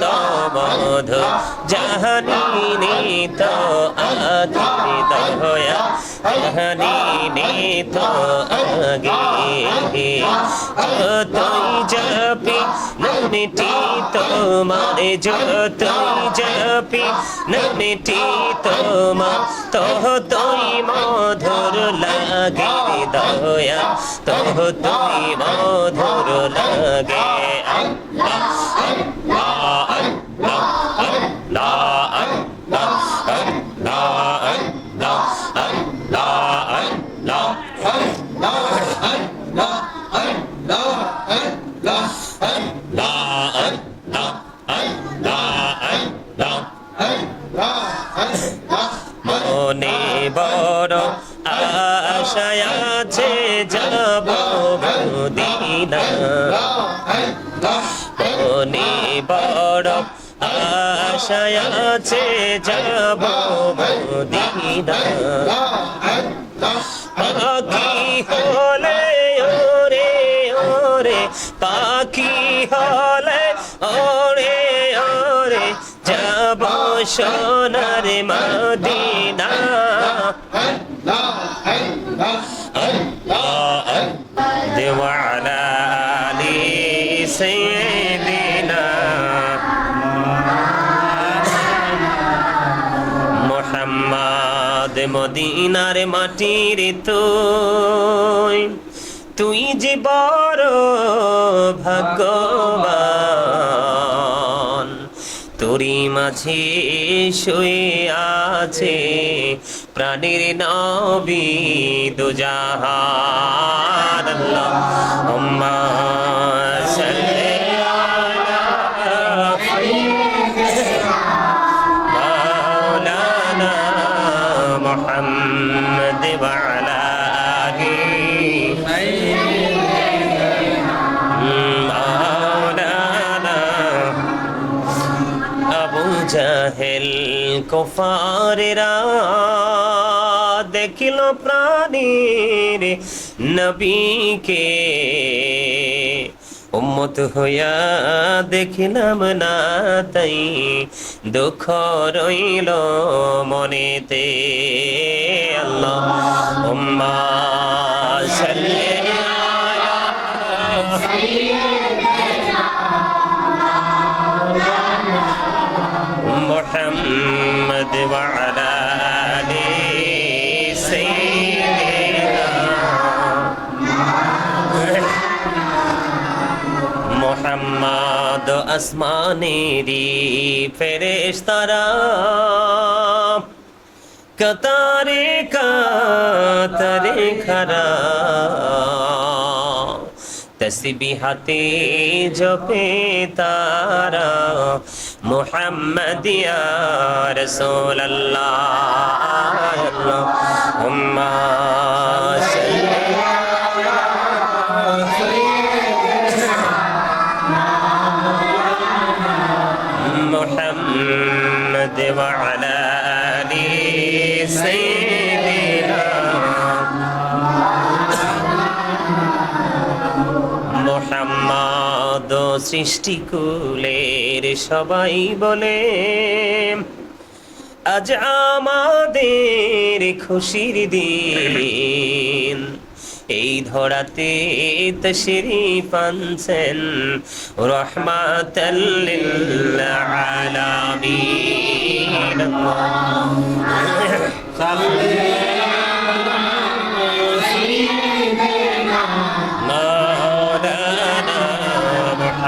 তো মধু, জাহানি তো আগে দয়া জাহানি তো আগে যতই জপি, নামটি তোমার যতই জপি, নামটি তোমার তহ তুই মধুর লাগে দয়া। তহ তুই মধুর লাগে আল্লাহ। মদিনার মাটির তুই। তুই যে বড় ভাগ্যবান তোরি মাঝে শুয়ে আছে প্রাণীর নবী দুজাহান। আল্লাহুম্মা কুফারেরা দেখিল প্রাণীর নবীকে। উম্মত হইয়া দেখিলাম না তাই দুঃখ রইল মনেতে। আল্লাহ আসমানেরি ফেরেশতারা। কতারে কাতারে খারা। তসবিহাতে জপে তারা। মুহাম্মদিয়া রাসূলুল্লাহ। আল্লাহুম্মা সাল্লি সৃষ্টিকুলের সবাই বলে আজ আমাদের খুশির দিন। এই ধরাতে তশরিফ পানছেন রহমাতাল্লিল আলামিন। সাল্লাল্লাহু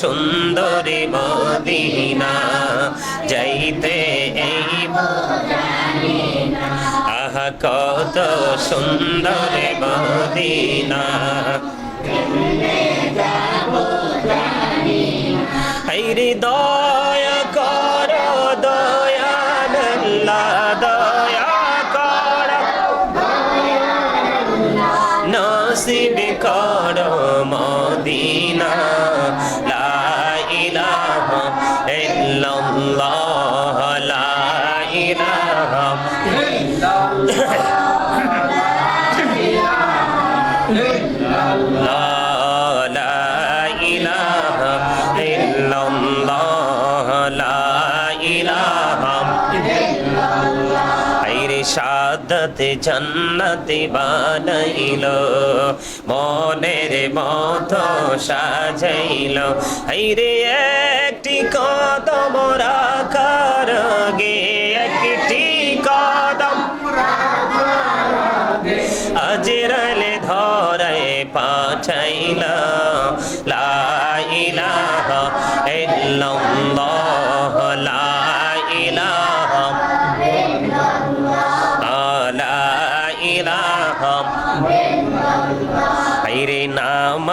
সুন্দর মদিনা যাইতে এই আহা কত সুন্দর মদিনা। হাইরে সাদত জান্নাতে বানাইল। মনের মত সাজাইল। আইরে একটি কদম রাখার গে একটি কদম আজরালে ধরে পাঠাইল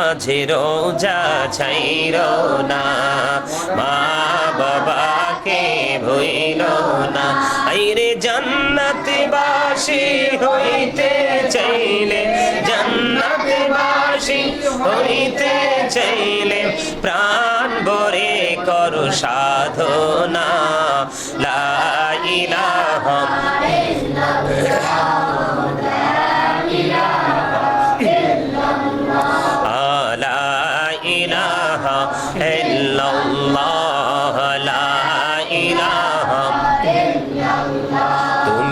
নামাজে রোজা ছাইর না। মা বাবাকে ভইল না। আইরে জান্নাতে বাসি হইতে চাইলে জান্নাতে বাসি হইতে চাইলে প্রাণ ভরে করো সাধনা। লা ইলাহা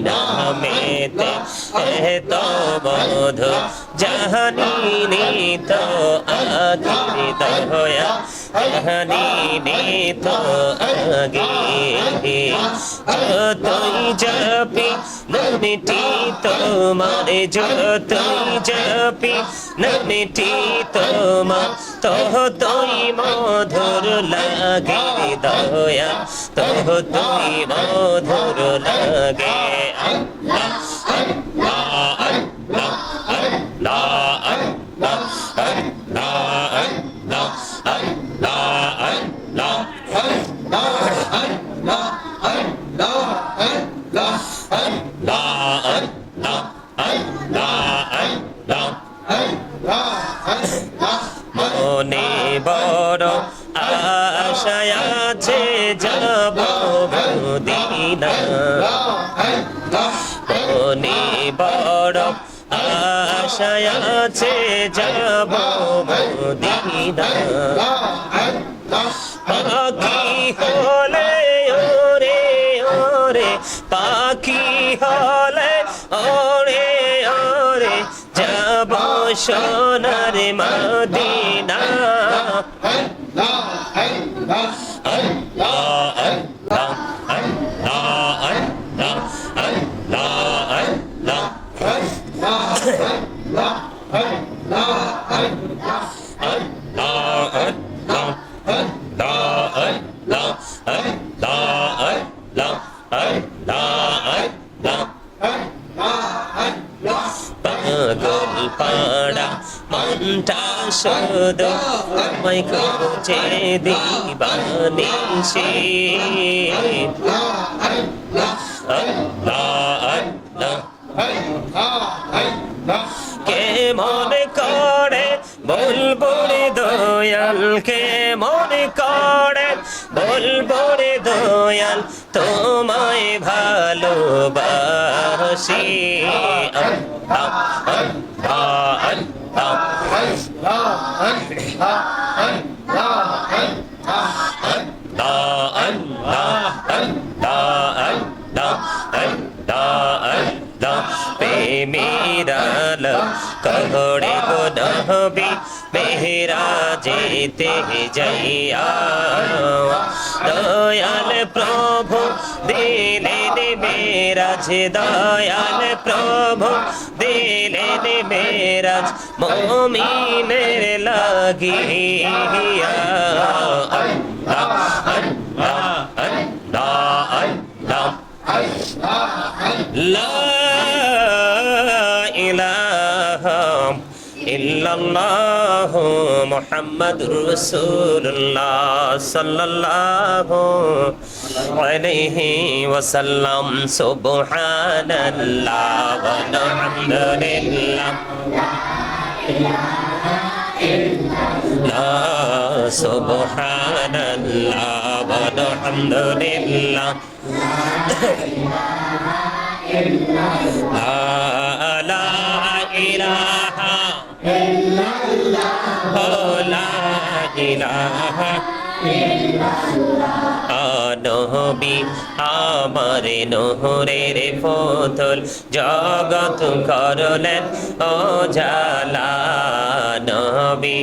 নামেতে তো বোধ জাহানি তো আগে দয়া জাহানি তো আগে যতই জপি নমিটি তোমার যতই জপি নমিটি তোমার তোহ তুই মধুর লাগে দয়া তোহ তুই মধুর লাগে মনে বড় আশায় আছে যাব দিনা বড় আশায় আছে যাব মদিনা পাখি হলে ওরে ওরে, পাখি হলে ওরে ওরে, যাব সোনার মদিনা শুধু আমায় খুঁজে দিবানিসে কে মনে করে বলব রে দয়াল কে মনে করে বলব রে দয়াল তোমায় ভালোবাসি আল্লাহ আল্লাহ আল্লাহ প্রেমিরাল কহড়ে গো নহবি মেহরা যেতে যাইয়া দয়াল প্রভু দিলে মেরাজ দয়াল প্রভু দিলে মেরাজ মমিনের লাগিয়া। সাল্লাল্লাহু মুহাম্মাদুর রাসূলুল্লাহ সাল্লাল্লাহু আলাইহি ওয়াসাল্লাম সুবহানাল্লাহ ওয়া আলহামদুলিল্লাহ সুবহানাল্লাহ ওয়া আলহামদুলিল্লাহ لا إله নহবি আমার নহরের ফোতল জগত করলেন ও জালা নহবি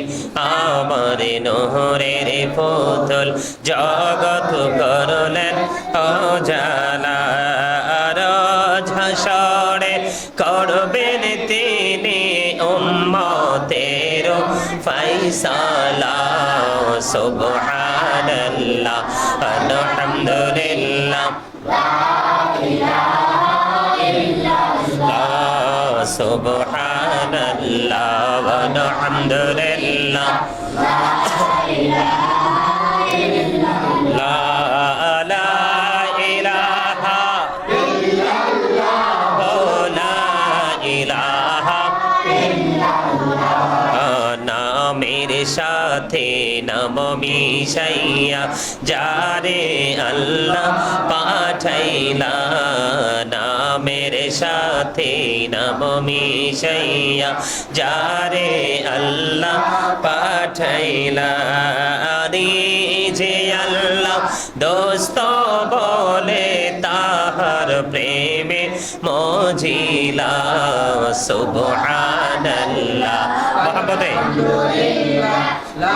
আমার নহরের ফোতল জগত করলেন ও জালা রঝাসড়ে করবে ফাইসালা সুবহানাল্লাহ আলহামদুলিল্লাহ। সুবহানাল্লাহ আলহামদুলিল্লাহ। মিশাইয়া যারে আল্লাহ পাঠাইলা, নামের সাথে নাম মিশাইয়া, যারে আল্লাহ পাঠাইলা যে আল্লাহ দোস্ত বলে তাহার প্রেমে মজিলা, সুবহানাল্লাহ। মহব্বতে। লা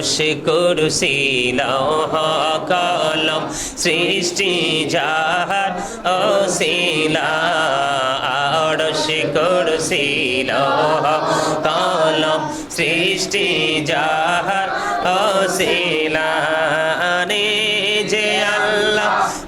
অড়সে কুরসি লৌহ সৃষ্টি যাহার অশিলা আড়স কুরসি লৌহ কলম সৃষ্টি যাহার অশিলা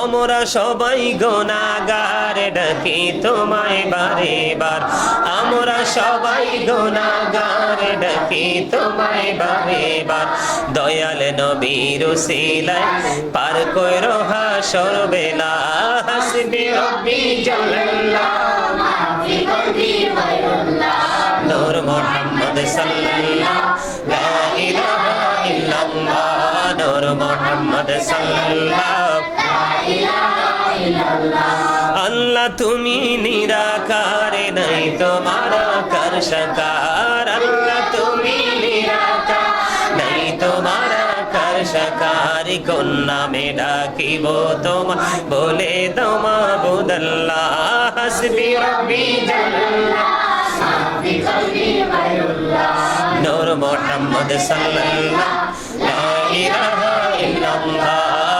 আমরা সবাই গোনাগার ডাকি তোমায় বারে বার আমরা সবাই গোনাগার ডাকি তোমায় বারে বার দয়াল নবীর সিলাই পার কইর হাসর বেলা। হাসবি রব্বি জাল্লাল্লাহ নূর মোহাম্মদ সাল্লাল্লাহ, লা ইলাহা নূর মোহাম্মদ সাল্লাল্লাহ। আল্লাহ তুমি নিরাকারে নাই তোমার কর সকার আল্লাহ তুমি নিরাকার নাই তোমার কর সকার কোন নামে ডাকিব তোমার? বলে তোমা বুদল্লাহ। হাসবি রব্বি জাল্লাল্লাহ নূর মোহাম্মদ সাল্লাল্লাহ।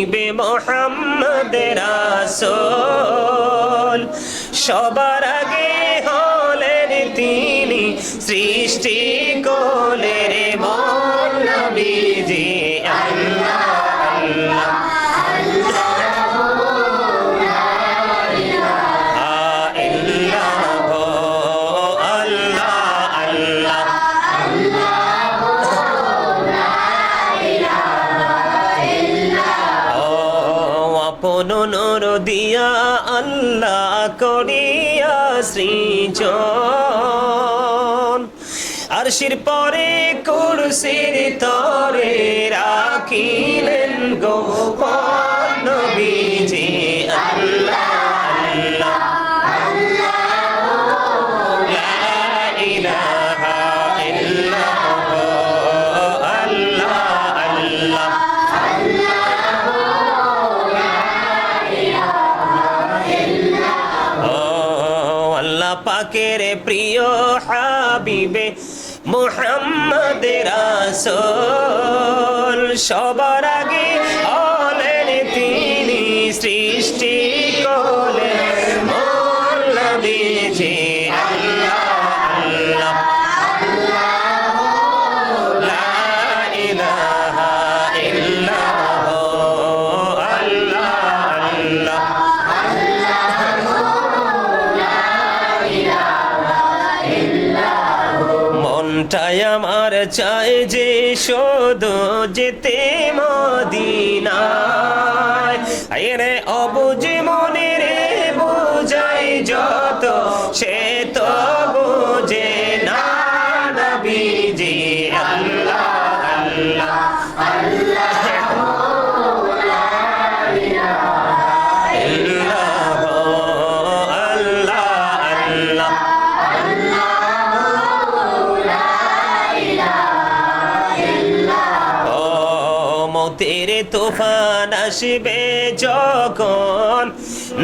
হাবিবে মোহাম্মদ রাসূল সবার সৃজন। আরশির পরে কুরসির তরে রাখিলেন গোপাল নবীজি আল্লাহ আল্লাহ। রাসূল সবার মনটাই আমার চায় যে শোধ যেতে মদিনায়। আরে অবুঝ আসবে যখন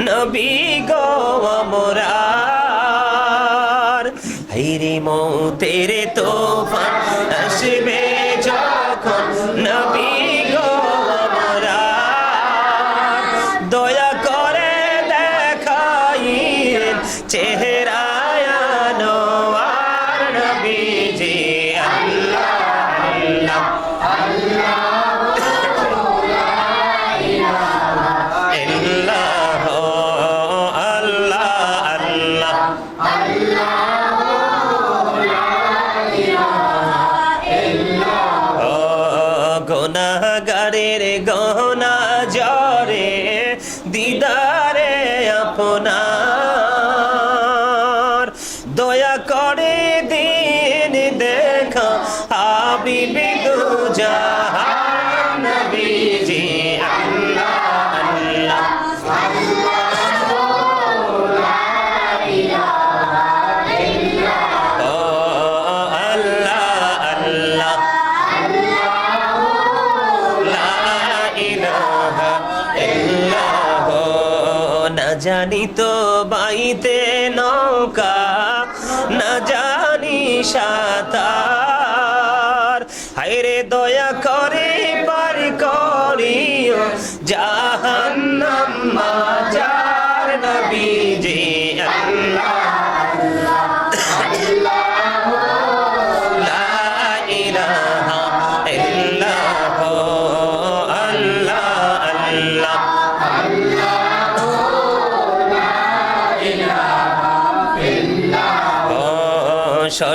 নবী গো আমরার। হাইরে মতের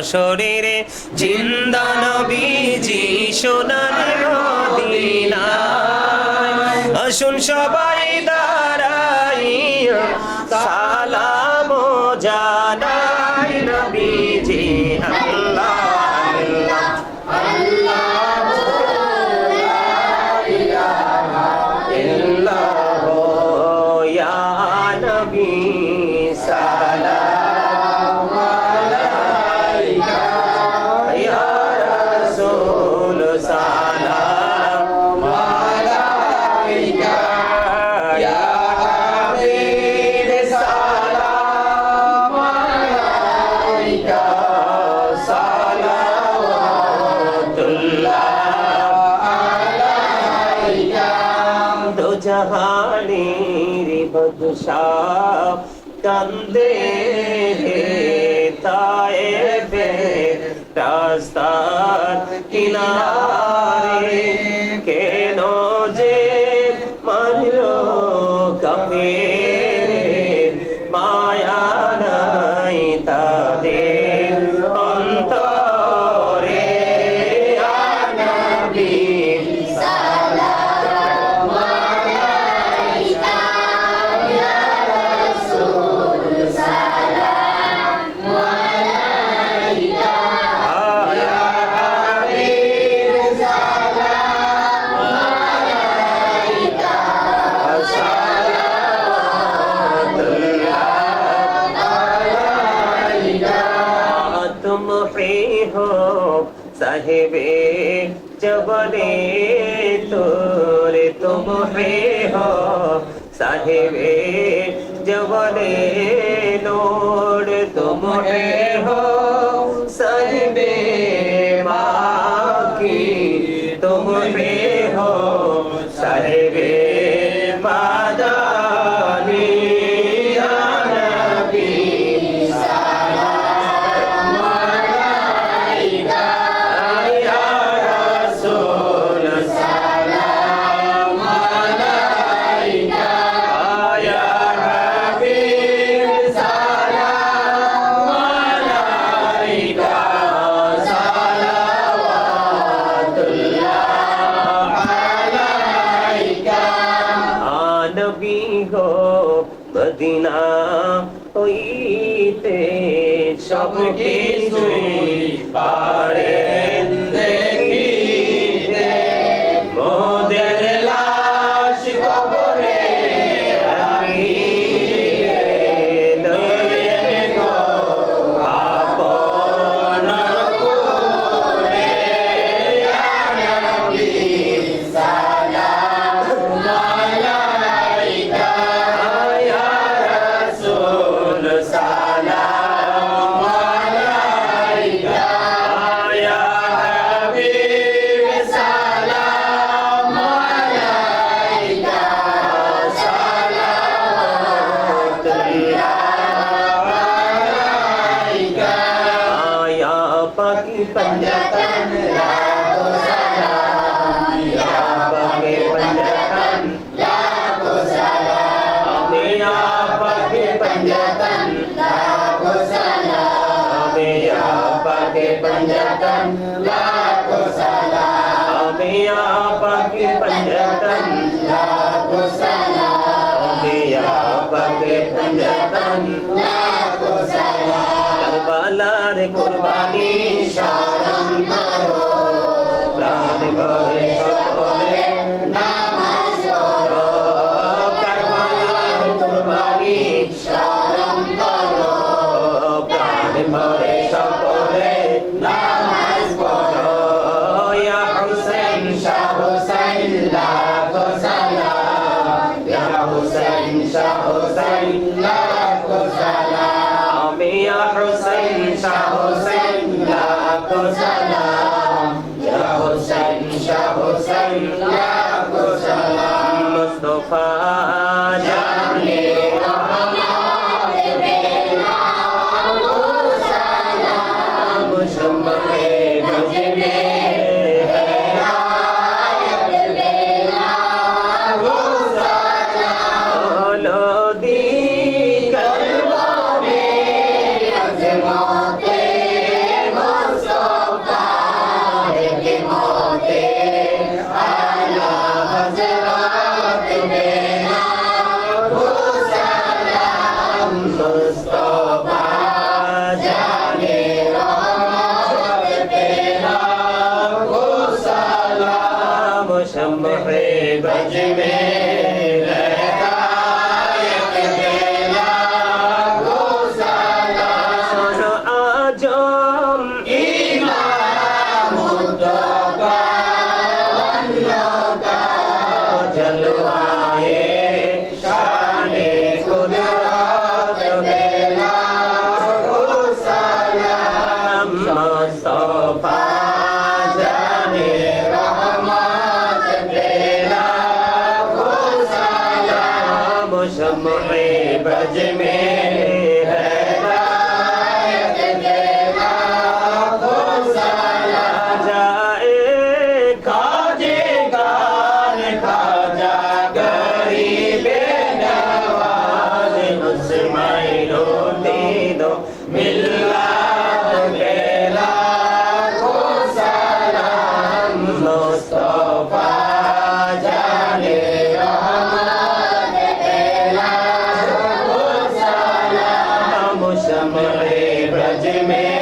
শরীরে জিন্দা নবীজি সোনার মদিনায়। শুন সবাই দাঁড়াই সালাম জানাই নবী রাস্তার কিনার ভেবে জবরে নোড় তুমি হো panjatan la kusala Omiya pagi panjatan la kusala Omiya pagi panjatan la kusala Kalbalar kurbani shah Yeah. Braj में